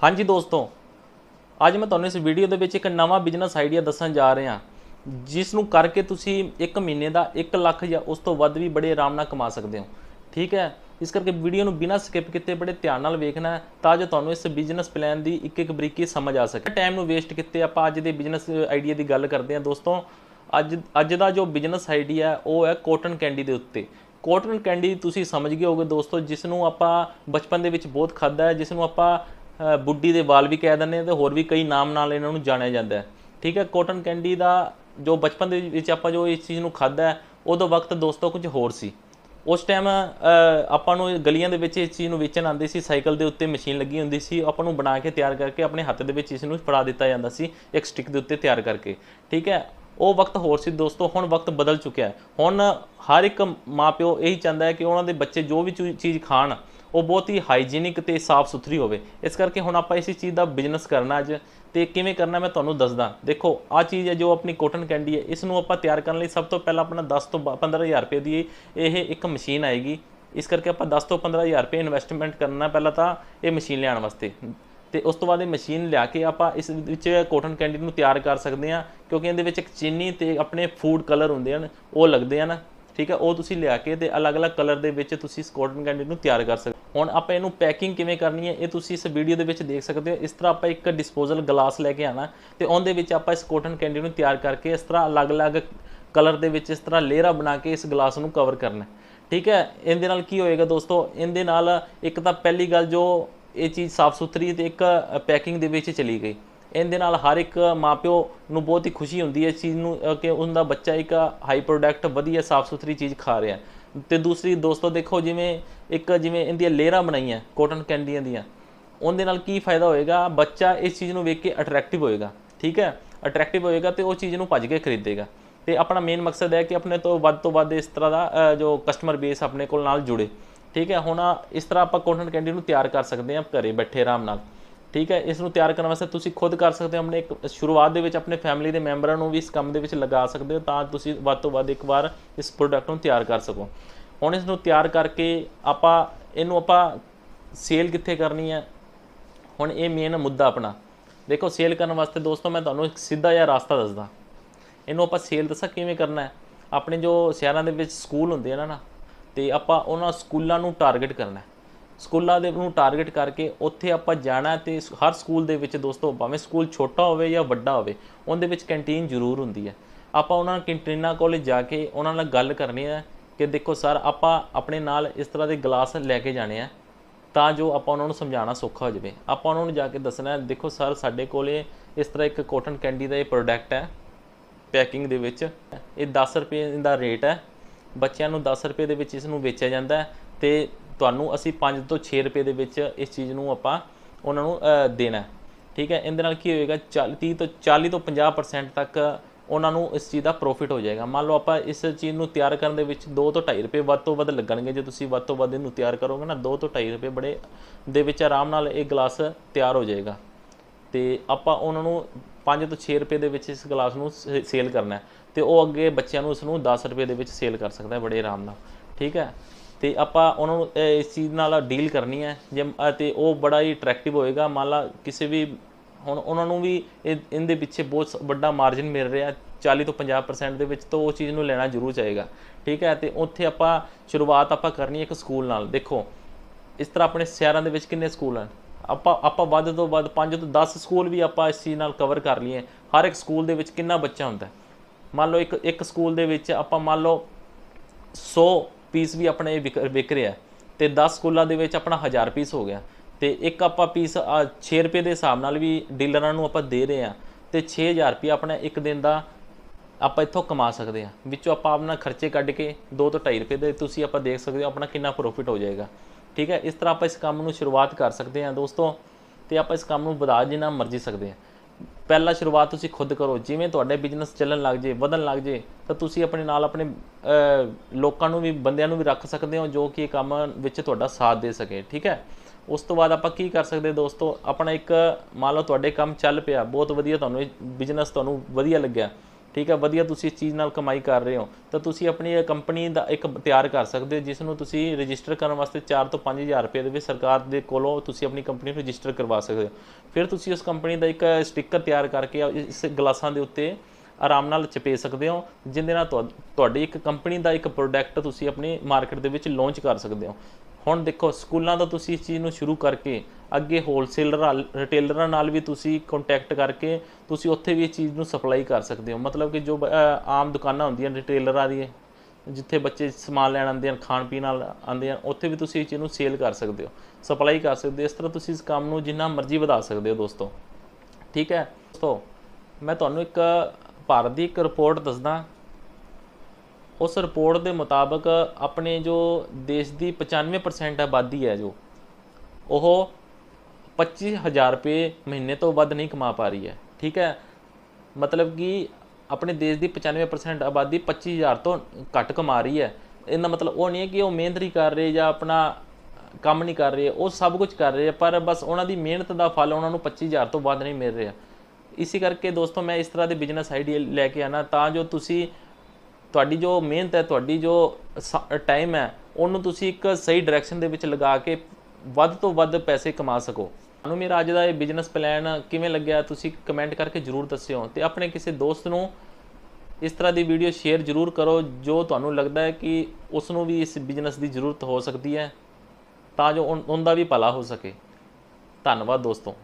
ਹਾਂਜੀ ਦੋਸਤੋ, ਅੱਜ ਮੈਂ ਤੁਹਾਨੂੰ ਇਸ ਵੀਡੀਓ ਦੇ ਵਿੱਚ ਇੱਕ ਨਵਾਂ ਬਿਜ਼ਨਸ ਆਈਡੀਆ ਦੱਸਣ ਜਾ ਰਿਹਾ। ਜਿਸ ਨੂੰ ਕਰਕੇ ਤੁਸੀਂ 1 ਮਹੀਨੇ ਦਾ 1 ਲੱਖ ਜਾਂ ਉਸ ਤੋਂ ਵੱਧ ਵੀ ਬੜੇ ਆਰਾਮ ਨਾਲ ਕਮਾ ਸਕਦੇ ਹੋ। ਠੀਕ ਹੈ? ਇਸ ਕਰਕੇ ਵੀਡੀਓ ਨੂੰ ਬਿਨਾਂ ਸਕਿਪ ਕੀਤੇ ਬੜੇ ਧਿਆਨ ਨਾਲ ਵੇਖਣਾ ਹੈ, ਤਾਂ ਜੋ ਤੁਹਾਨੂੰ ਇਸ ਬਿਜ਼ਨਸ ਪਲਾਨ ਦੀ ਇੱਕ ਇੱਕ ਬਰੀਕੀ ਸਮਝ ਆ ਸਕੇ। ਟਾਈਮ ਨੂੰ ਵੇਸਟ ਕੀਤੇ ਆਪਾਂ ਅੱਜ ਦੇ ਬਿਜ਼ਨਸ ਆਈਡੀਆ ਦੀ ਗੱਲ ਕਰਦੇ ਹਾਂ ਦੋਸਤੋ। ਅੱਜ ਅੱਜ ਦਾ ਜੋ ਬਿਜ਼ਨਸ ਆਈਡੀਆ ਹੈ, ਉਹ ਹੈ ਕੋਟਨ ਕੈਂਡੀ ਦੇ ਉੱਤੇ। ਕੋਟਨ ਕੈਂਡੀ ਤੁਸੀਂ ਸਮਝ ਗਏ ਹੋਗੇ ਦੋਸਤੋ, ਜਿਸ ਨੂੰ ਆਪਾਂ ਬਚਪਨ ਦੇ ਵਿੱਚ ਬਹੁਤ ਖਾਦਾ ਹੈ, ਜਿਸ ਨੂੰ ਆਪਾਂ ਬੁੱਢੀ ਦੇ ਵਾਲ ਵੀ ਕਹਿ ਦਿੰਦੇ ਹਾਂ ਤੇ ਹੋਰ ਵੀ ਕਈ ਨਾਮ ਨਾਲ ਇਹਨਾਂ ਨੂੰ ਜਾਣਿਆ ਜਾਂਦਾ ਠੀਕ ਹੈ ਕੋਟਨ ਕੈਂਡੀ ਦਾ ਜੋ ਬਚਪਨ ਦੇ ਵਿੱਚ ਆਪਾਂ ਜੋ ਇਸ ਚੀਜ਼ ਨੂੰ ਖਾਦਾ ਉਦੋਂ ਵਕਤ ਦੋਸਤੋ ਕੁਝ ਹੋਰ ਸੀ। ਉਸ ਟਾਈਮ ਆਪਾਂ ਨੂੰ ਗਲੀਆਂ ਦੇ ਵਿੱਚ ਇਸ ਚੀਜ਼ ਨੂੰ ਵੇਚਣ ਆਉਂਦੇ ਸੀ, ਸਾਈਕਲ ਦੇ ਉੱਤੇ ਮਸ਼ੀਨ ਲੱਗੀ ਹੁੰਦੀ ਸੀ, ਆਪਾਂ ਨੂੰ ਬਣਾ ਕੇ ਤਿਆਰ ਕਰਕੇ ਆਪਣੇ ਹੱਥ ਦੇ ਵਿੱਚ ਇਸ ਨੂੰ ਫੜਾ ਦਿੱਤਾ ਜਾਂਦਾ ਸੀ, ਇੱਕ ਸਟਿਕ ਦੇ ਉੱਤੇ ਤਿਆਰ ਕਰਕੇ। ਠੀਕ ਹੈ, ਉਹ ਵਕਤ ਹੋਰ ਸੀ ਦੋਸਤੋ, ਹੁਣ ਵਕਤ ਬਦਲ ਚੁੱਕਿਆ ਹੈ। ਹੁਣ ਹਰ ਇੱਕ ਮਾਪਿਓ ਇਹੀ ਚਾਹੁੰਦਾ ਹੈ ਕਿ ਉਹਨਾਂ ਦੇ ਬੱਚੇ ਜੋ ਵੀ ਚੂ- ਚੀਜ਼ ਖਾਣ ਉਹ ਬਹੁਤ ਹੀ ਹਾਈਜੀਨਿਕ ਤੇ ਸਾਫ਼ ਸੁਥਰੀ ਹੋਵੇ। ਇਸ ਕਰਕੇ ਹੁਣ ਆਪਾਂ ਇਸੇ ਚੀਜ਼ ਦਾ ਬਿਜ਼ਨਸ ਕਰਨਾ ਅੱਜ ਤੇ ਕਿਵੇਂ ਕਰਨਾ ਮੈਂ ਤੁਹਾਨੂੰ ਦੱਸਦਾ। ਦੇਖੋ ਆ ਚੀਜ਼ ਹੈ ਜੋ ਆਪਣੀ ਕੋਟਨ ਕੈਂਡੀ ਹੈ ਇਸ ਨੂੰ ਆਪਾਂ ਤਿਆਰ ਕਰਨ ਲਈ ਸਭ ਤੋਂ ਪਹਿਲਾਂ ਆਪਣਾ 10 ਤੋਂ 15000 ਰੁਪਏ ਦੀ ਇਹ ਇੱਕ ਮਸ਼ੀਨ ਆਏਗੀ। ਇਸ ਕਰਕੇ ਆਪਾਂ 10 ਤੋਂ 15000 ਰੁਪਏ ਇਨਵੈਸਟਮੈਂਟ ਕਰਨਾ ਪਹਿਲਾਂ ਤਾਂ ਇਹ ਮਸ਼ੀਨ ਲਿਆਉਣ ਵਾਸਤੇ। ਤੇ ਉਸ ਤੋਂ ਬਾਅਦ ਇਹ ਮਸ਼ੀਨ ਲਿਆ ਕੇ ਆਪਾਂ ਇਸ ਵਿੱਚ ਕੋਟਨ ਕੈਂਡੀ ਨੂੰ ਤਿਆਰ ਕਰ ਸਕਦੇ ਹਾਂ, ਕਿਉਂਕਿ ਇਹਦੇ ਵਿੱਚ ਇੱਕ ਚੀਨੀ ਤੇ ਆਪਣੇ ਫੂਡ ਕਲਰ ਹੁੰਦੇ ਹਨ, ਉਹ ਲੱਗਦੇ ਹਨ। ਠੀਕ ਹੈ, ਉਹ ਤੁਸੀਂ ਲਿਆ ਕੇ ਤੇ ਅਲੱਗ-ਅਲੱਗ ਕਲਰ ਦੇ ਵਿੱਚ ਤੁਸੀਂ ਇਸ ਕੋਟਨ ਕੈਂਡੀ ਨੂੰ ਤਿਆਰ ਕਰ ਸਕਦੇ ਹੁਣ ਆਪਾਂ ਇਹਨੂੰ ਪੈਕਿੰਗ ਕਿਵੇਂ ਕਰਨੀ ਹੈ, ਇਹ ਤੁਸੀਂ ਇਸ ਵੀਡੀਓ ਦੇ ਵਿੱਚ ਦੇਖ ਸਕਦੇ ਹੋ। ਇਸ ਤਰ੍ਹਾਂ ਆਪਾਂ ਇੱਕ ਡਿਸਪੋਜ਼ਲ ਗਲਾਸ ਲੈ ਕੇ ਆਣਾ ਤੇ ਉਹਦੇ ਵਿੱਚ ਆਪਾਂ ਇਸ ਕੋਟਨ ਕੈਂਡੀ ਨੂੰ ਤਿਆਰ ਕਰਕੇ ਇਸ ਤਰ੍ਹਾਂ ਅਲੱਗ-ਅਲੱਗ ਕਲਰ ਦੇ ਵਿੱਚ ਇਸ ਤਰ੍ਹਾਂ ਲੇਅਰਾਂ ਬਣਾ ਕੇ ਇਸ ਗਲਾਸ ਨੂੰ ਕਵਰ ਕਰਨਾ ਠੀਕ ਹੈ, ਇਹਦੇ ਨਾਲ ਕੀ ਹੋਏਗਾ ਦੋਸਤੋ? ਇਹਦੇ ਨਾਲ ਇੱਕ ਤਾਂ ਪਹਿਲੀ ਗੱਲ ਜੋ ਇਹ ਚੀਜ਼ ਸਾਫ਼ ਸੁਥਰੀ ਤੇ ਇੱਕ ਪੈਕਿੰਗ ਦੇ ਵਿੱਚ ਚਲੀ ਗਈ। ਇਹਦੇ ਨਾਲ ਹਰ ਇੱਕ ਮਾਪਿਓ ਨੂੰ ਬਹੁਤ ਹੀ ਖੁਸ਼ੀ ਹੁੰਦੀ ਹੈ ਇਸ ਚੀਜ਼ ਨੂੰ ਕਿ ਉਹਦਾ ਬੱਚਾ ਇੱਕ ਹਾਈ ਪ੍ਰੋਡਕਟ ਵਧੀਆ ਸਾਫ਼ ਸੁਥਰੀ ਚੀਜ਼ ਖਾ ਰਿਹਾ ਹੈ। ਤੇ ਦੂਸਰੀ ਦੋਸਤੋ ਦੇਖੋ, ਜਿਵੇਂ ਇੱਕ ਜਿਵੇਂ ਇਹਦੀਆਂ ਲੇਅਰਾਂ ਬਣਾਈਆਂ ਕੋਟਨ ਕੈਂਡੀਆਂ ਦੀਆਂ, ਉਹਦੇ ਨਾਲ ਕੀ ਫਾਇਦਾ ਹੋਏਗਾ? ਬੱਚਾ ਇਸ ਚੀਜ਼ ਨੂੰ ਵੇਖ ਕੇ ਅਟਰੈਕਟਿਵ ਹੋਏਗਾ, ਠੀਕ ਹੈ? ਅਟਰੈਕਟਿਵ ਹੋਏਗਾ ਤੇ ਉਹ ਚੀਜ਼ ਨੂੰ ਭੱਜ ਕੇ ਖਰੀਦੇਗਾ। ਤੇ ਆਪਣਾ ਮੇਨ ਮਕਸਦ ਹੈ ਕਿ ਆਪਣੇ ਤੋਂ ਵੱਧ ਤੋਂ ਵੱਧ ਇਸ ਤਰ੍ਹਾਂ ਦਾ ਜੋ ਕਸਟਮਰ ਬੇਸ ਆਪਣੇ ਕੋਲ ਨਾਲ ਜੁੜੇ, ਠੀਕ ਹੈ? ਹੁਣ ਇਸ ਤਰ੍ਹਾਂ ਆਪਾਂ ਕੋਟਨ ਕੈਂਡੀ ਨੂੰ ਤਿਆਰ ਕਰ ਸਕਦੇ ਹਾਂ ਘਰੇ ਬੈਠੇ, ਆਰਾਮ ਨਾਲ। ਠੀਕ ਹੈ ਇਸ ਨੂੰ ਤਿਆਰ ਕਰਨ ਵਾਸਤੇ ਤੁਸੀਂ ਖੁਦ ਕਰ ਸਕਦੇ ਹੋ, ਆਪਣੇ ਇੱਕ ਸ਼ੁਰੂਆਤ ਦੇ ਵਿੱਚ ਆਪਣੇ ਫੈਮਿਲੀ ਦੇ ਮੈਂਬਰਾਂ ਨੂੰ ਵੀ ਇਸ ਕੰਮ ਦੇ ਵਿੱਚ ਲਗਾ ਸਕਦੇ ਹੋ, ਤਾਂ ਤੁਸੀਂ ਵੱਧ ਤੋਂ ਵੱਧ ਇੱਕ ਵਾਰ ਇਸ ਪ੍ਰੋਡਕਟ ਨੂੰ ਤਿਆਰ ਕਰ ਸਕੋ। ਹੁਣ ਇਸ ਨੂੰ ਤਿਆਰ ਕਰਕੇ ਆਪਾਂ, ਇਹਨੂੰ ਆਪਾਂ ਸੇਲ ਕਿੱਥੇ ਕਰਨੀ ਹੈ? ਹੁਣ ਇਹ ਮੇਨ ਮੁੱਦਾ ਆਪਣਾ। ਦੇਖੋ ਸੇਲ ਕਰਨ ਵਾਸਤੇ ਦੋਸਤੋ, ਮੈਂ ਤੁਹਾਨੂੰ ਇੱਕ ਸਿੱਧਾ ਜਿਹਾ ਰਸਤਾ ਦੱਸਦਾ। ਇਹਨੂੰ ਆਪਾਂ ਸੇਲ ਦੱਸਾਂ ਕਿਵੇਂ ਕਰਨਾ ਹੈ? ਆਪਣੇ ਜੋ ਸ਼ਹਿਰਾਂ ਦੇ ਵਿੱਚ ਸਕੂਲ ਹੁੰਦੇ ਆ ਨਾ ਤੇ ਆਪਾਂ ਉਹਨਾਂ ਸਕੂਲਾਂ ਨੂੰ ਟਾਰਗੇਟ ਕਰਨਾ ਹੈ। ਸਕੂਲਾਂ ਦੇ ਨੂੰ ਟਾਰਗੇਟ ਕਰਕੇ ਉੱਥੇ ਆਪਾਂ ਜਾਣਾ ਤੇ ਹਰ ਸਕੂਲ ਦੇ ਵਿੱਚ ਦੋਸਤੋ ਭਾਵੇਂ ਸਕੂਲ ਛੋਟਾ ਹੋਵੇ ਜਾਂ ਵੱਡਾ ਹੋਵੇ, ਉਹਦੇ ਵਿੱਚ ਕੈਂਟੀਨ ਜ਼ਰੂਰ ਹੁੰਦੀ ਹੈ। ਆਪਾਂ ਉਹਨਾਂ ਕੈਂਟੀਨਾਂ ਕੋਲ ਜਾ ਕੇ ਉਹਨਾਂ ਨਾਲ ਗੱਲ ਕਰਨੀ ਹੈ ਕਿ ਦੇਖੋ ਸਰ, ਆਪਾਂ ਆਪਣੇ ਨਾਲ ਇਸ ਤਰ੍ਹਾਂ ਦੇ ਗਲਾਸ ਲੈ ਕੇ ਜਾਣੇ ਆ ਤਾਂ ਜੋ ਆਪਾਂ ਉਹਨਾਂ ਨੂੰ ਸਮਝਾਉਣਾ ਸੌਖਾ ਹੋ ਜਾਵੇ। ਆਪਾਂ ਉਹਨਾਂ ਨੂੰ ਜਾ ਕੇ ਦੱਸਣਾ ਹੈ ਦੇਖੋ ਸਰ, ਸਾਡੇ ਕੋਲੇ ਇਸ ਤਰ੍ਹਾਂ ਇੱਕ ਕੋਟਨ ਕੈਂਡੀ ਦਾ ਇਹ ਪ੍ਰੋਡਕਟ ਹੈ ਪੈਕਿੰਗ ਦੇ ਵਿੱਚ। ਇਹ 10 ਰੁਪਏ ਦਾ ਰੇਟ ਹੈ। ਬੱਚਿਆਂ ਨੂੰ 10 ਰੁਪਏ ਦੇ ਵਿੱਚ ਇਸ ਨੂੰ ਵੇਚਿਆ ਜਾਂਦਾ ਹੈ ਤੇ ਤੁਹਾਨੂੰ ਅਸੀਂ 5 ਤੋਂ 6 ਰੁਪਏ ਦੇ ਵਿੱਚ ਇਸ ਚੀਜ਼ ਨੂੰ ਆਪਾਂ ਉਹਨਾਂ ਨੂੰ ਦੇਣਾ ਠੀਕ ਹੈ? ਇਹਦੇ ਨਾਲ ਕੀ ਹੋਏਗਾ? 40 ਤੋਂ 40 ਤੋਂ 50% ਤੱਕ ਉਹਨਾਂ ਨੂੰ ਇਸ ਚੀਜ਼ ਦਾ ਪ੍ਰੋਫਿਟ ਹੋ ਜਾਏਗਾ। ਮੰਨ ਲਓ ਆਪਾਂ ਇਸ ਚੀਜ਼ ਨੂੰ ਤਿਆਰ ਕਰਨ ਦੇ ਵਿੱਚ 2 ਤੋਂ 2.5 ਰੁਪਏ ਵੱਧ ਤੋਂ ਵੱਧ ਲੱਗਣਗੇ। ਜੇ ਤੁਸੀਂ ਵੱਧ ਤੋਂ ਵੱਧ ਇਹਨੂੰ ਤਿਆਰ ਕਰੋਗੇ ਨਾ 2 ਤੋਂ 2.5 ਰੁਪਏ ਬੜੇ ਦੇ ਵਿੱਚ ਆਰਾਮ ਨਾਲ ਇਹ ਗਲਾਸ ਤਿਆਰ ਹੋ ਜਾਏਗਾ। ਤੇ ਆਪਾਂ ਉਹਨਾਂ ਨੂੰ 5 ਤੋਂ 6 ਰੁਪਏ ਦੇ ਵਿੱਚ ਇਸ ਗਲਾਸ ਨੂੰ ਸੇ- ਸੇਲ ਕਰਨਾ ਹੈ। ਤੇ ਉਹ ਅੱਗੇ ਬੱਚਿਆਂ ਨੂੰ ਇਸ ਨੂੰ 10 ਰੁਪਏ ਦੇ ਵਿੱਚ ਸੇਲ ਕਰ ਸਕਦਾ ਹੈ ਬੜੇ ਆਰਾਮ ਨਾਲ। ਠੀਕ ਹੈ? ਤੇ ਆਪਾਂ ਉਹਨਾਂ ਨੂੰ ਇਸ ਚੀਜ਼ ਨਾਲ ਡੀਲ ਕਰਨੀ ਹੈ ਜੇ ਅ, ਤੇ ਉਹ ਬੜਾ ਹੀ ਅਟਰੈਕਟਿਵ ਹੋਏਗਾ। ਮੰਨ ਲਾ ਕਿਸੇ ਵੀ ਹੁਣ ਉਹਨਾਂ ਨੂੰ ਵੀ ਇਹਦੇ ਪਿੱਛੇ ਬਹੁਤ ਸ- ਵੱਡਾ ਮਾਰਜਨ ਮਿਲ ਰਿਹਾ 40 ਤੋਂ 50% ਦੇ ਵਿੱਚ ਤਾਂ ਉਹ ਚੀਜ਼ ਨੂੰ ਲੈਣਾ ਜ਼ਰੂਰ ਚਾਹੀਦਾ। ਠੀਕ ਹੈ ਤੇ ਉੱਥੇ ਆਪਾਂ ਸ਼ੁਰੂਆਤ ਆਪਾਂ ਕਰਨੀ ਹੈ ਇੱਕ ਸਕੂਲ ਨਾਲ। ਦੇਖੋ ਇਸ ਤਰ੍ਹਾਂ ਆਪਣੇ ਸ਼ਹਿਰਾਂ ਦੇ ਵਿੱਚ ਕਿੰਨੇ ਸਕੂਲ ਹਨ? ਆਪਾਂ ਆਪਾਂ ਵੱਧ ਤੋਂ ਵੱਧ 5 ਤੋਂ 10 ਸਕੂਲ ਵੀ ਆਪਾਂ ਇਸ ਚੀਜ਼ ਨਾਲ ਕਵਰ ਕਰ ਲਈਏ। ਹਰ ਇੱਕ ਸਕੂਲ ਦੇ ਵਿੱਚ ਕਿੰਨਾ ਬੱਚਾ ਹੁੰਦਾ ਮੰਨ ਲਓ ਇੱਕ ਇੱਕ ਸਕੂਲ ਦੇ ਵਿੱਚ ਆਪਾਂ ਮੰਨ ਲਓ 100 ਪੀਸ ਵੀ ਆਪਣੇ ਵਿਕ ਵਿਕ ਰਿਹਾ ਤੇ 10 ਸਕੂਲਾਂ ਦੇ ਵਿੱਚ ਆਪਣਾ 1000 ਪੀਸ ਹੋ ਗਿਆ ਤੇ ਇੱਕ ਆਪਾਂ ਪੀਸ 6 ਰੁਪਏ ਦੇ ਹਿਸਾਬ ਨਾਲ ਵੀ ਡੀਲਰਾਂ ਨੂੰ ਆਪਾਂ ਦੇ ਰਹੇ ਆ ਤੇ 6000 ਰੁਪਏ ਆਪਣਾ ਇੱਕ ਦਿਨ ਦਾ ਆਪਾਂ ਇੱਥੋਂ ਕਮਾ ਸਕਦੇ ਆ ਵਿੱਚੋਂ ਆਪਾਂ ਆਪਣਾ ਖਰਚੇ ਕੱਢ ਕੇ 2 ਤੋਂ 2.5 ਰੁਪਏ ਦੇ ਤੁਸੀਂ ਆਪਾਂ ਦੇਖ ਸਕਦੇ ਹੋ ਆਪਣਾ ਕਿੰਨਾ ਪ੍ਰੋਫਿਟ ਹੋ ਜਾਏਗਾ। ਠੀਕ ਹੈ, ਇਸ ਤਰ੍ਹਾਂ ਆਪਾਂ ਇਸ ਕੰਮ ਨੂੰ ਸ਼ੁਰੂਆਤ ਕਰ ਸਕਦੇ ਹਾਂ ਦੋਸਤੋ ਤੇ ਆਪਾਂ ਇਸ ਕੰਮ ਨੂੰ ਵਧਾ ਜਿੰਨਾ ਮਰਜ਼ੀ ਸਕਦੇ ਹਾਂ। ਪਹਿਲਾਂ ਸ਼ੁਰੂਆਤ ਤੁਸੀਂ ਖੁਦ ਕਰੋ। ਜਿਵੇਂ ਤੁਹਾਡੇ ਬਿਜ਼ਨਸ ਚੱਲਣ ਲੱਗ ਜੇ, ਵਧਣ ਲੱਗ ਜੇ, ਤਾਂ ਤੁਸੀਂ ਆਪਣੇ ਨਾਲ ਆਪਣੇ ਲੋਕਾਂ ਨੂੰ ਵੀ, ਬੰਦਿਆਂ ਨੂੰ ਵੀ ਰੱਖ ਸਕਦੇ ਹੋ ਜੋ ਕਿ ਇਹ ਕੰਮ ਵਿੱਚ ਤੁਹਾਡਾ ਸਾਥ ਦੇ ਸਕੇ, ਠੀਕ ਹੈ? ਉਸ ਤੋਂ ਬਾਅਦ ਆਪਾਂ ਕੀ ਕਰ ਸਕਦੇ ਦੋਸਤੋ, ਆਪਣਾ ਇੱਕ, ਮੰਨ ਲਓ ਤੁਹਾਡੇ ਕੰਮ ਚੱਲ ਪਿਆ, ਬਹੁਤ ਵਧੀਆ ਤੁਹਾਨੂੰ ਇਹ ਬਿਜ਼ਨਸ ਤੁਹਾਨੂੰ ਵਧੀਆ ਲੱਗਿਆ। ਠੀਕ ਹੈ ਵਧੀਆ ਤੁਸੀਂ ਇਸ ਚੀਜ਼ ਨਾਲ ਕਮਾਈ ਕਰ ਰਹੇ ਹੋ, ਤਾਂ ਤੁਸੀਂ ਆਪਣੀ ਕੰਪਨੀ ਦਾ ਇੱਕ ਤਿਆਰ ਕਰ ਸਕਦੇ ਹੋ, ਜਿਸ ਨੂੰ ਤੁਸੀਂ ਰਜਿਸਟਰ ਕਰਨ ਵਾਸਤੇ 4 ਤੋਂ 5000 ਰੁਪਏ ਦੇ ਵਿੱਚ ਸਰਕਾਰ ਦੇ ਕੋਲੋਂ ਤੁਸੀਂ ਆਪਣੀ ਕੰਪਨੀ ਨੂੰ ਰਜਿਸਟਰ ਕਰਵਾ ਸਕਦੇ ਹੋ। ਫਿਰ ਤੁਸੀਂ ਉਸ ਕੰਪਨੀ ਦਾ ਇੱਕ ਸਟicker ਤਿਆਰ ਕਰਕੇ ਇਸ ਗਲਾਸਾਂ ਦੇ ਉੱਤੇ ਆਰਾਮ ਨਾਲ ਚਪੇ ਸਕਦੇ ਹੋ ਜਿੰਦੇ ਨਾਲ ਤੁਹਾ- ਤੁਹਾਡੀ ਇੱਕ ਕੰਪਨੀ ਦਾ ਇੱਕ ਪ੍ਰੋਡਕਟ ਤੁਸੀਂ ਆਪਣੀ ਮਾਰਕੀਟ ਦੇ ਵਿੱਚ ਲਾਂਚ ਕਰ ਸਕਦੇ ਹੋ। ਹੁਣ ਦੇਖੋ, ਸਕੂਲਾਂ ਤੋਂ ਤੁਸੀਂ ਇਸ ਚੀਜ਼ ਨੂੰ ਸ਼ੁਰੂ ਕਰਕੇ ਅੱਗੇ ਹੋਲਸੇਲਰ ਰਿਟੇਲਰਾਂ ਨਾਲ ਵੀ ਤੁਸੀਂ ਕੰਟੈਕਟ ਕਰਕੇ ਤੁਸੀਂ ਉੱਥੇ ਵੀ ਇਸ ਚੀਜ਼ ਨੂੰ ਸਪਲਾਈ ਕਰ ਸਕਦੇ ਹੋ। ਮਤਲਬ ਕਿ ਜੋ ਬ- ਆਮ ਦੁਕਾਨਾਂ ਹੁੰਦੀਆਂ ਰਿਟੇਲਰਾਂ ਦੀ ਜਿੱਥੇ ਬੱਚੇ ਸਮਾਨ ਲੈਣ ਆਉਂਦੇ ਹਨ, ਖਾਣ ਪੀਣ ਨਾਲ ਆਉਂਦੇ ਹਨ, ਉੱਥੇ ਵੀ ਤੁਸੀਂ ਇਸ ਚੀਜ਼ ਨੂੰ ਸੇਲ ਕਰ ਸਕਦੇ ਹੋ ਸਪਲਾਈ ਕਰ ਸਕਦੇ ਹੋ। ਇਸ ਤਰ੍ਹਾਂ ਤੁਸੀਂ ਇਸ ਕੰਮ ਨੂੰ ਜਿੰਨਾ ਮਰਜ਼ੀ ਵਧਾ ਸਕਦੇ ਹੋ ਦੋਸਤੋ। ਠੀਕ ਹੈ? ਦੋਸਤੋ, ਮੈਂ ਤੁਹਾਨੂੰ ਇੱਕ ਭਾਰਤ ਦੀ ਇੱਕ ਰਿਪੋਰਟ ਦੱਸਦਾ। ਉਸ ਰਿਪੋਰਟ ਦੇ ਮੁਤਾਬਕ ਆਪਣੇ ਜੋ ਦੇਸ਼ ਦੀ 95% ਆਬਾਦੀ ਹੈ ਜੋ, ਉਹ 25000 ਰੁਪਏ ਮਹੀਨੇ ਤੋਂ ਵੱਧ ਨਹੀਂ ਕਮਾ ਪਾ ਰਹੀ ਹੈ। ਠੀਕ ਹੈ? ਮਤਲਬ ਕਿ ਆਪਣੇ ਦੇਸ਼ ਦੀ 95% ਆਬਾਦੀ 25000 ਤੋਂ ਘੱਟ ਕਮਾ ਰਹੀ ਹੈ। ਇਹਦਾ ਮਤਲਬ ਉਹ ਨਹੀਂ ਹੈ ਕਿ ਉਹ ਮਿਹਨਤ ਨਹੀਂ ਕਰ ਰਹੇ ਜਾਂ ਆਪਣਾ ਕੰਮ ਨਹੀਂ ਕਰ ਰਹੇ, ਉਹ ਸਭ ਕੁਝ ਕਰ ਰਹੇ ਪਰ ਬਸ ਉਹਨਾਂ ਦੀ ਮਿਹਨਤ ਦਾ ਫਲ ਉਹਨਾਂ ਨੂੰ 25000 ਤੋਂ ਵੱਧ ਨਹੀਂ ਮਿਲ ਰਿਹਾ। ਇਸੇ ਕਰਕੇ ਦੋਸਤੋ, ਮੈਂ ਇਸ ਤਰ੍ਹਾਂ ਦੇ ਬਿਜ਼ਨਸ ਆਈਡੀਆ ਲੈ ਕੇ ਆਣਾ ਤਾਂ ਜੋ ਤੁਸੀਂ ਤੁਹਾਡੀ ਜੋ ਮਿਹਨਤ ਹੈ, ਤੁਹਾਡੀ ਜੋ ਟਾਈਮ ਹੈ, ਉਹਨੂੰ ਤੁਸੀਂ ਇੱਕ ਸਹੀ ਡਾਇਰੈਕਸ਼ਨ ਦੇ ਵਿੱਚ ਲਗਾ ਕੇ ਵੱਧ ਤੋਂ ਵੱਧ ਪੈਸੇ ਕਮਾ ਸਕੋ। ਤੁਹਾਨੂੰ ਮੇਰਾ ਅੱਜ ਦਾ ਇਹ ਬਿਜ਼ਨਸ ਪਲਾਨ ਕਿਵੇਂ ਲੱਗਿਆ, ਤੁਸੀਂ ਕਮੈਂਟ ਕਰਕੇ ਜਰੂਰ ਦੱਸਿਓ ਤੇ ਆਪਣੇ ਕਿਸੇ ਦੋਸਤ ਨੂੰ ਇਸ ਤਰ੍ਹਾਂ ਦੀ ਵੀਡੀਓ ਸ਼ੇਅਰ ਜਰੂਰ ਕਰੋ, ਜੋ ਤੁਹਾਨੂੰ ਲੱਗਦਾ ਹੈ ਕਿ ਉਸ ਨੂੰ ਵੀ ਇਸ ਬਿਜ਼ਨਸ ਦੀ ਜ਼ਰੂਰਤ ਹੋ ਸਕਦੀ ਹੈ, ਤਾਂ ਜੋ ਉਨ- ਉਹਦਾ ਵੀ ਭਲਾ ਹੋ ਸਕੇ। ਧੰਨਵਾਦ ਦੋਸਤੋ।